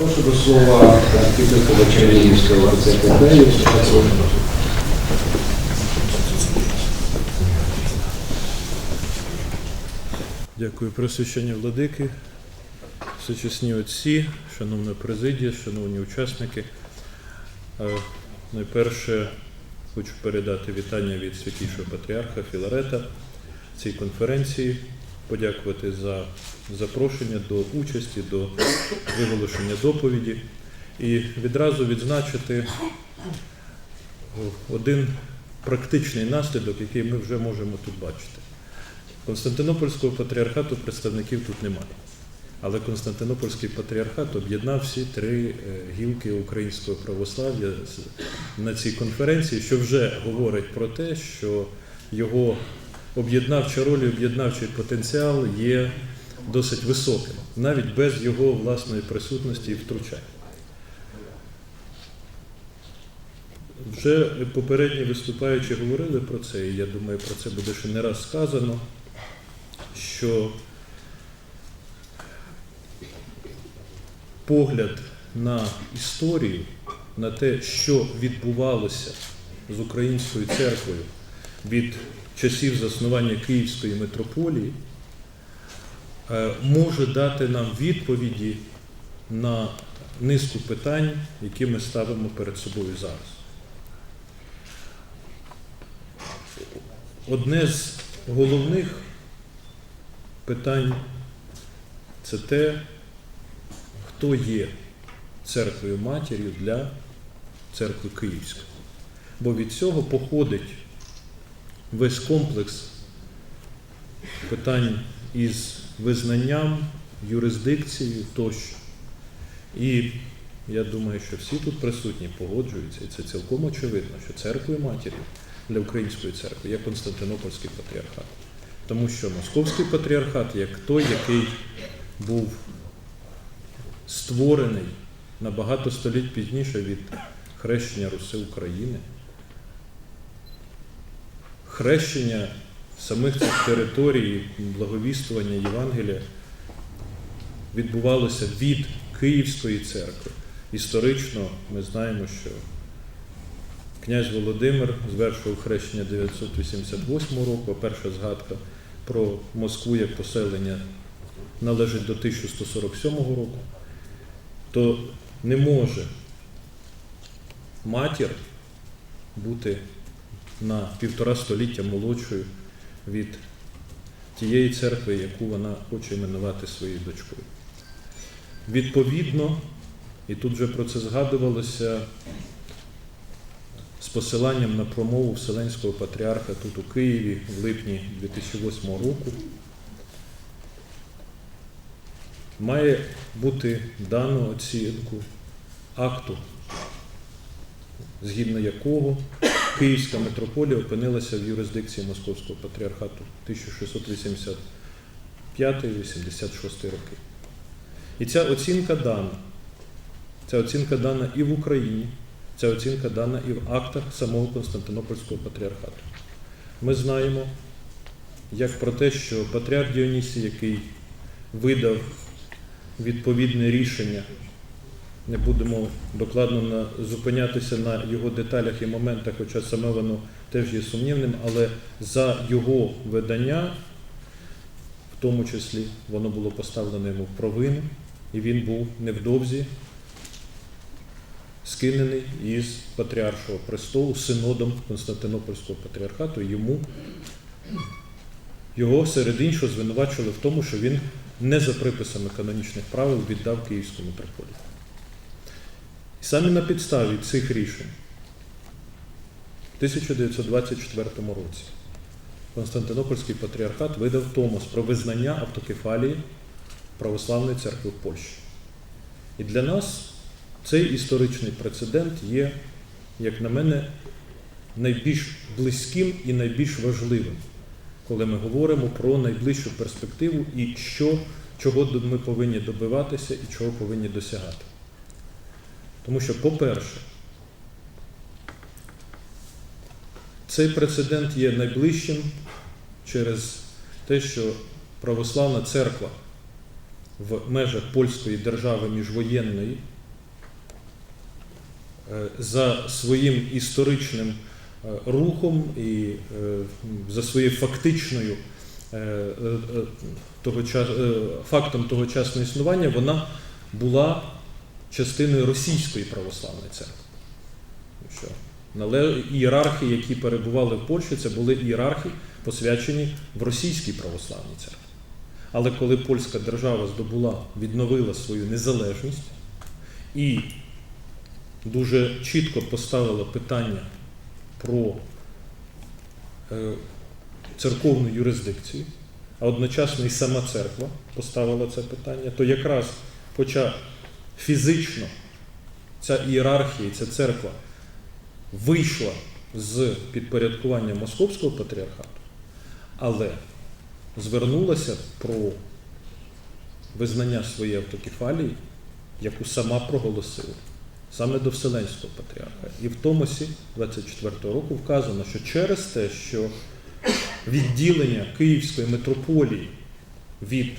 Прошу до слова архітектора Чернігівського РЦКП Дякую, просвящення владики, всечесні отці, шановна президія, шановні учасники. Е, Найперше хочу передати вітання від святішого патріарха Філарета цій конференції, подякувати за запрошення до участі, до виголошення доповіді і відразу відзначити один практичний наслідок, який ми вже можемо тут бачити. Константинопольського патріархату представників тут немає. Але Константинопольський патріархат об'єднав всі три е, гілки українського православ'я на цій конференції, що вже говорить про те, що його об'єднавча роль і об'єднавчий потенціал є досить високим, навіть без його власної присутності і втручань. Вже попередні виступаючі говорили про це, і я думаю, про це буде ще не раз сказано, що погляд на історію, на те, що відбувалося з українською церквою від часів заснування Київської митрополії, е, може дати нам відповіді на низку питань, які ми ставимо перед собою зараз. Одне з головних питань це те, хто є церквою матір'ю для церкви Київської. Бо від цього походить весь комплекс питань із визнанням, юрисдикцією тощо. І я думаю, що всі тут присутні погоджуються, і це цілком очевидно, що церквою матір'ю для української церкви є Константинопольський патріархат. Тому що Московський патріархат, як той, який був створений на багато століть пізніше від хрещення Руси України, хрещення самих цих територій, благовістування Євангелія відбувалося від Київської церкви. Історично ми знаємо, що князь Володимир звершував хрещення 988 року, а перша згадка про Москву як поселення належить до 1147 року, то не може матір бути на півтора століття молодшою від тієї церкви, яку вона хоче іменувати своєю дочкою. Відповідно, і тут вже про це згадувалося з посиланням на промову Вселенського патріарха тут у Києві в липні 2008 року, має бути дано оцінку акту, згідно якого Київська митрополія опинилася в юрисдикції Московського патріархату 1685-86 роки. І ця оцінка дана. Ця оцінка дана і в Україні, ця оцінка дана і в актах самого Константинопольського патріархату. Ми знаємо, як про те, що патріарх Діонісій, який видав відповідне рішення, не будемо докладно зупинятися на його деталях і моментах, хоча саме воно теж є сумнівним, але за його видання, в тому числі, воно було поставлено йому в провину, і він був невдовзі скинений із патріаршого престолу синодом Константинопольського патріархату. Йому його серед іншого звинувачували в тому, що він не за приписами канонічних правил віддав Київську митрополію. І саме на підставі цих рішень в 1924 році Константинопольський патріархат видав Томос про визнання автокефалії Православної церкви в Польщі. І для нас цей історичний прецедент є, як на мене, найбільш близьким і найбільш важливим, коли ми говоримо про найближчу перспективу і що, чого ми повинні добиватися і чого повинні досягати. Тому що, по-перше, цей прецедент є найближчим через те, що православна церква в межах польської держави міжвоєнної е, за своїм історичним е, рухом і е, за своєю фактичною фактом тогочасного існування, вона була частиною російської православної церкви. Тому Що ієрархи, які перебували в Польщі, це були ієрархи, посвячені в російській православній церкві. Але коли польська держава здобула, відновила свою незалежність і дуже чітко поставила питання про е, церковну юрисдикцію, а одночасно і сама церква поставила це питання, то якраз, хоча фізично ця ієрархія, ця церква вийшла з підпорядкування Московського патріархату, але звернулася про визнання своєї автокефалії, яку сама проголосила саме до Вселенського патріарха. І в Томосі 24-го року вказано, що через те, що відділення Київської митрополії від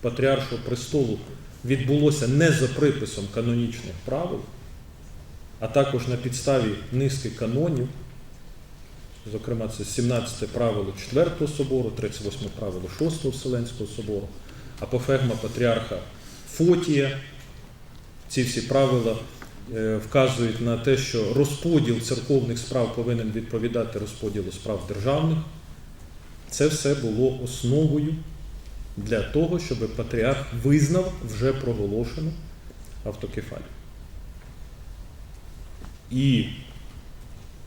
патріаршого престолу відбулося не за приписом канонічних правил, а також на підставі низки канонів, зокрема, це 17 правило 4 собору, 38 правило 6 Вселенського собору, апофегма патріарха Фотія. Ці всі правила е, вказують на те, що розподіл церковних справ повинен відповідати розподілу справ державних. Це все було основою для того, щоб патріарх визнав вже проголошену автокефалію. І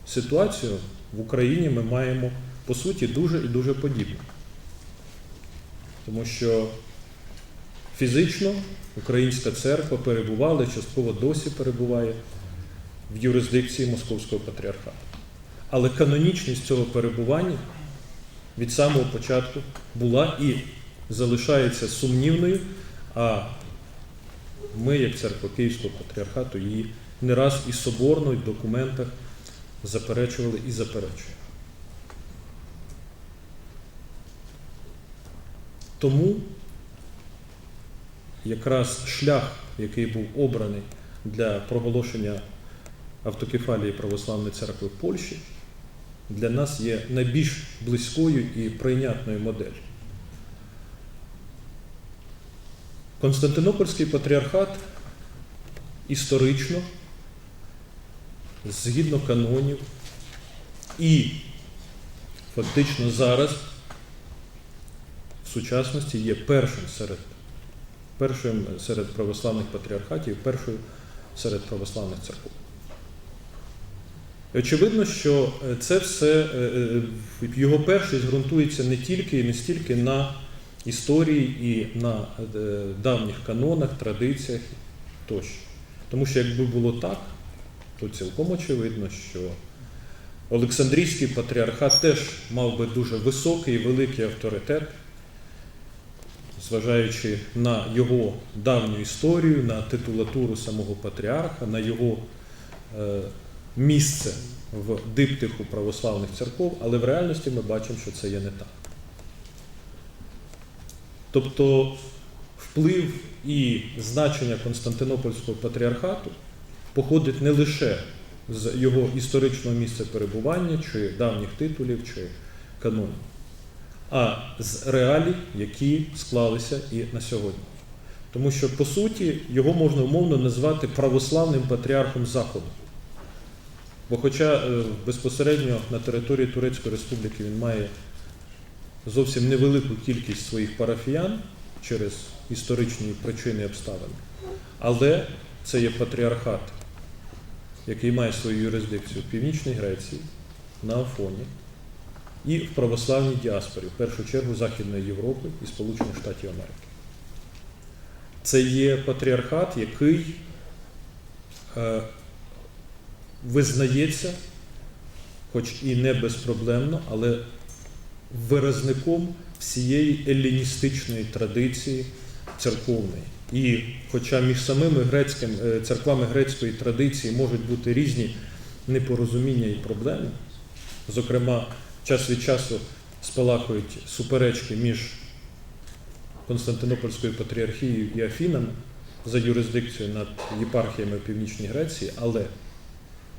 ситуацію в Україні ми маємо по суті дуже і дуже подібну. Тому що фізично українська церква перебувала, частково досі перебуває в юрисдикції Московського патріархату. Але канонічність цього перебування від самого початку була і залишається сумнівною, а ми, як церква Київського патріархату, її не раз і соборно, і в документах заперечували і заперечуємо. Тому якраз шлях, який був обраний для проголошення автокефалії Православної церкви в Польщі, для нас є найбільш близькою і прийнятною моделлю. Константинопольський патріархат історично, згідно канонів, і фактично зараз в сучасності є першим серед, першим серед православних патріархатів, першою серед православних церков. Очевидно, що це все, е, е, його першість ґрунтується не тільки і не стільки на історії і на е, давніх канонах, традиціях тощо. Тому що якби було так, то цілком очевидно, що Олександрійський патріархат теж мав би дуже високий і великий авторитет, зважаючи на його давню історію, на титулатуру самого патріарха, на його е, місце в диптиху православних церков, але в реальності ми бачимо, що це є не так. Тобто вплив і значення Константинопольського патріархату походить не лише з його історичного місця перебування, чи давніх титулів, чи канонів, а з реалій, які склалися і на сьогодні. Тому що, по суті, його можна умовно назвати православним патріархом Заходу. Бо хоча е, безпосередньо на території Турецької Республіки він має зовсім невелику кількість своїх парафіян через історичні причини і обставини, але це є патріархат, який має свою юрисдикцію в Північній Греції, на Афоні і в православній діаспорі, в першу чергу Західної Європи і Сполучених Штатів Америки. Це є патріархат, який е, визнається, хоч і не безпроблемно, але виразником всієї еліністичної традиції церковної. І хоча між самими грецьким, е, церквами грецької традиції можуть бути різні непорозуміння і проблеми, зокрема, час від часу спалахують суперечки між Константинопольською патріархією і Афінами за юрисдикцією над єпархіями в Північній Греції, але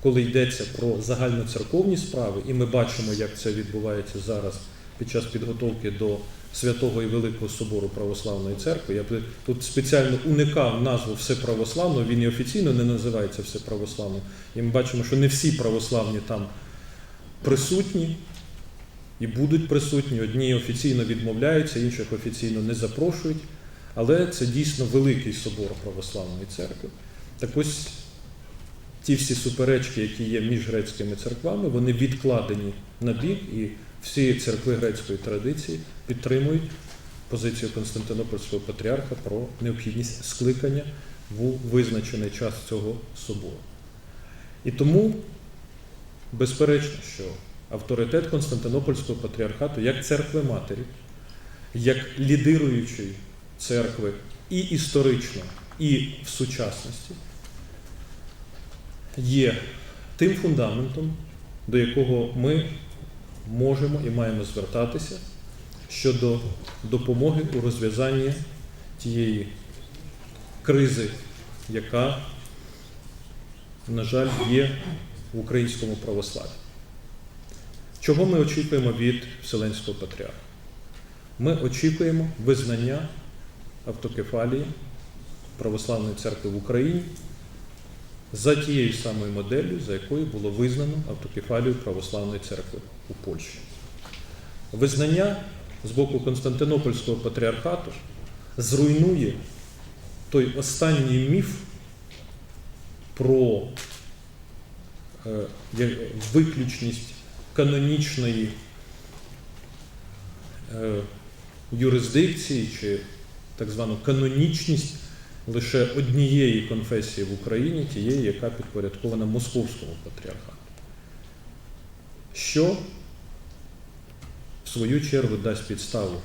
коли йдеться про загальноцерковні справи, і ми бачимо, як це відбувається зараз під час підготовки до Святого і Великого Собору Православної церкви, я тут спеціально уникав назву Всеправославного, він і офіційно не називається Всеправославним. І ми бачимо, що не всі православні там присутні і будуть присутні. Одні офіційно відмовляються, інших офіційно не запрошують. Але це дійсно великий собор православної церкви. Так ось ті всі суперечки, які є між грецькими церквами, вони відкладені на бік, і всі церкви грецької традиції підтримують позицію Константинопольського патріарха про необхідність скликання в визначений час цього собору. І тому, безперечно, що авторитет Константинопольського патріархату як церкви матері, як лідируючої церкви і історично, і в сучасності, є тим фундаментом, до якого ми можемо і маємо звертатися щодо допомоги у розв'язанні тієї кризи, яка, на жаль, є в українському православі. Чого ми очікуємо від Вселенського патріарха? Ми очікуємо визнання автокефалії Православної церкви в Україні за тією самою моделлю, за якою було визнано автокефалію Православної церкви у Польщі. Визнання з боку Константинопольського патріархату зруйнує той останній міф про е, виключність канонічної е, юрисдикції чи так звану канонічність лише однієї конфесії в Україні, тієї, яка підпорядкована Московському патріархату. Що в свою чергу дасть підставу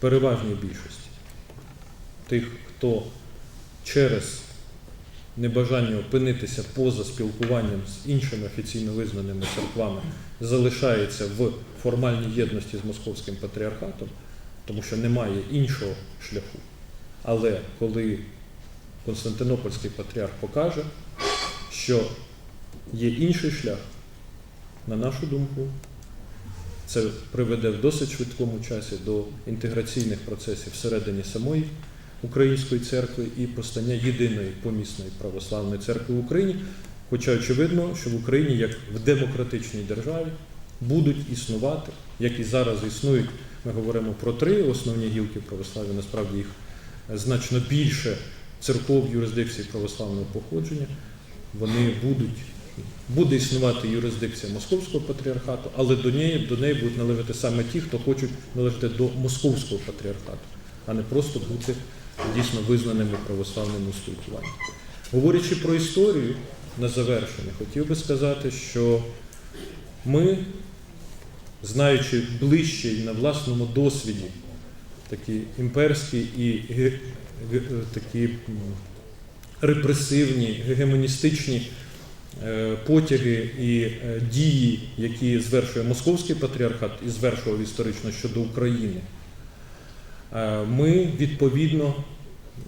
переважній більшості тих, хто через небажання опинитися поза спілкуванням з іншими офіційно визнаними церквами залишається в формальній єдності з московським патріархатом, тому що немає іншого шляху. Але коли Константинопольський патріарх покаже, що є інший шлях, на нашу думку, це приведе в досить швидкому часі до інтеграційних процесів всередині самої Української церкви і постання єдиної помісної православної церкви в Україні. Хоча очевидно, що в Україні, як в демократичній державі, будуть існувати, як і зараз існують. Ми говоримо про три основні гілки православ'я, насправді їх значно більше церков юрисдикції православного походження. Вони будуть, буде існувати юрисдикція Московського патріархату, але до неї, до неї будуть належати саме ті, хто хочуть належати до Московського патріархату, а не просто бути дійсно визнаними православними спілкуванням. Говорячи про історію на завершення, хотів би сказати, що ми, знаючи ближче і на власному досвіді такі імперські і такі репресивні, гегемоністичні е, потяги і е, дії, які звершує Московський патріархат і звершував історично щодо України, е, ми відповідно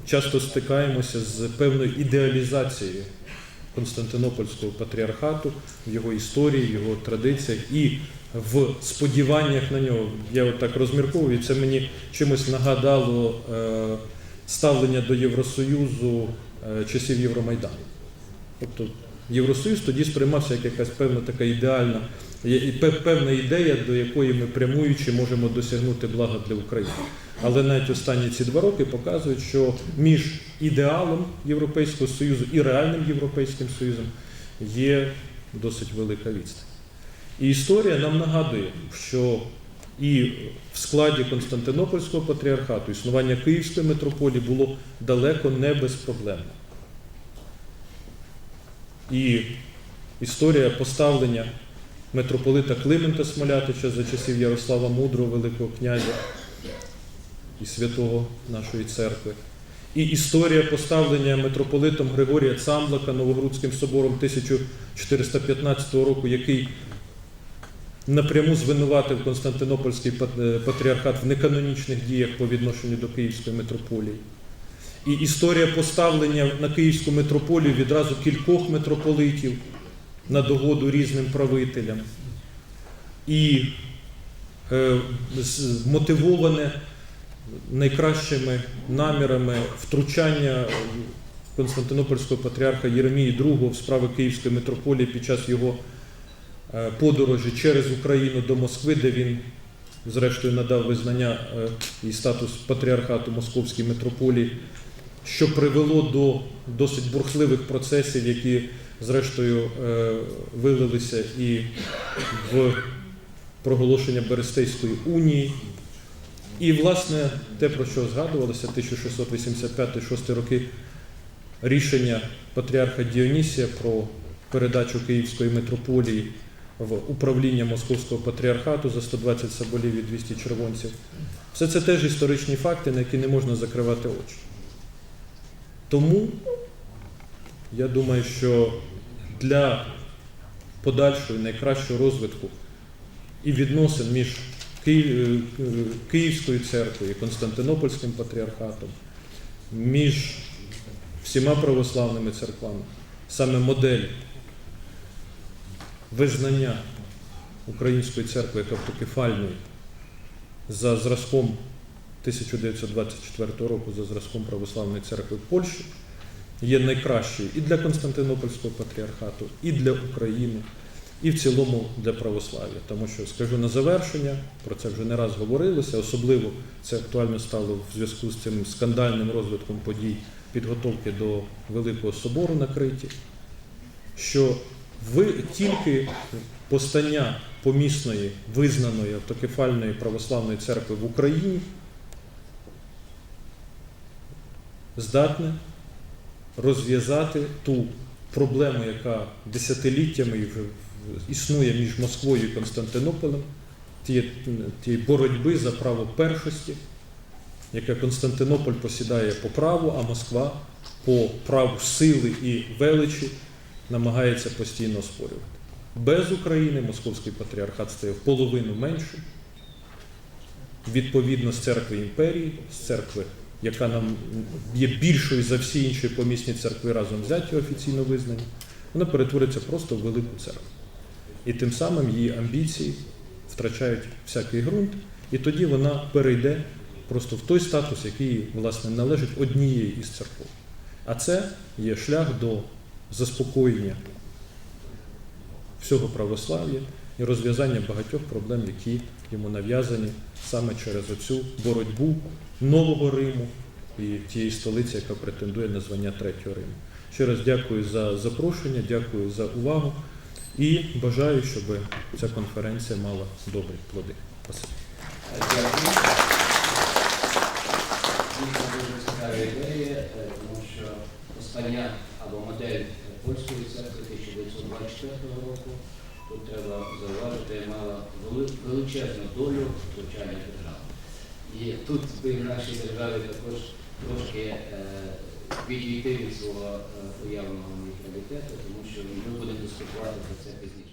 часто стикаємося з певною ідеалізацією Константинопольського патріархату, в його історії, його традиціях. І в сподіваннях на нього. Я от так розмірковую, це мені чимось нагадало е, ставлення до Євросоюзу е, часів Євромайдану. Тобто Євросоюз тоді сприймався як якась певна така ідеальна, і певна ідея, до якої ми прямуючи можемо досягнути блага для України. Але навіть останні ці два роки показують, що між ідеалом Європейського Союзу і реальним Європейським Союзом є досить велика відстань. І історія нам нагадує, що і в складі Константинопольського патріархату існування Київської митрополії було далеко не безпроблемне. І історія поставлення митрополита Климента Смолятича за часів Ярослава Мудрого, Великого князя і святого нашої церкви. І історія поставлення митрополитом Григорія Цамблака Новогрудським собором 1415 року, який напряму звинуватив Константинопольський е, патріархат в неканонічних діях по відношенню до Київської митрополії. І історія поставлення на Київську митрополію відразу кількох митрополитів на догоду різним правителям. І е, мотивоване найкращими намірами втручання Константинопольського патріарха Єремії II в справи Київської митрополії під час його подорожі через Україну до Москви, де він, зрештою, надав визнання е, і статус патріархату Московській митрополії, що привело до досить бурхливих процесів, які, зрештою, е, вилилися і в проголошення Берестейської унії. І, власне, те, про що згадувалося, 1685-6 роки рішення патріарха Діонісія про передачу Київської митрополії в управління Московського патріархату за 120 соболів і 200 червонців. Все це теж історичні факти, на які не можна закривати очі. Тому я думаю, що для подальшого і найкращого розвитку і відносин між е, Київською церквою і Константинопольським патріархатом, між всіма православними церквами, саме модель визнання Української церкви автокефальної за зразком 1924 року, за зразком Православної церкви в Польщі, є найкращою і для Константинопольського патріархату, і для України, і в цілому для православ'я. Тому що скажу на завершення, про це вже не раз говорилося, особливо це актуально стало в зв'язку з цим скандальним розвитком подій підготовки до Великого собору на Криті, що тільки постання помісної визнаної автокефальної православної церкви в Україні здатне розв'язати ту проблему, яка десятиліттями існує між Москвою і Константинополем, тієї боротьби за право першості, яке Константинополь посідає по праву, а Москва по праву сили і величі намагається постійно оспорювати. Без України Московський патріархат стає в половину меншим. Відповідно з церкви імперії, з церкви, яка нам є більшою за всі інші помісні церкви разом взяті офіційно визнані, вона перетвориться просто в велику церкву. І тим самим її амбіції втрачають всякий ґрунт, і тоді вона перейде просто в той статус, який власне належить однієї із церков. А це є шлях до заспокоєння всього православ'я і розв'язання багатьох проблем, які йому нав'язані саме через оцю боротьбу нового Риму і тієї столиці, яка претендує на звання Третього Риму. Ще раз дякую за запрошення, дякую за увагу і бажаю, щоб ця конференція мала добрі плоди. Дякую. Дуже цікаві ідеї, е, тому що постання або модель польської церкви 1924 року, тут треба зауважити, мала величезну долю втручання держави. І тут би нашій державі також трошки е, відійти від свого е, уявленого нейтралітету, тому що ми будемо дискутувати про це пізніше.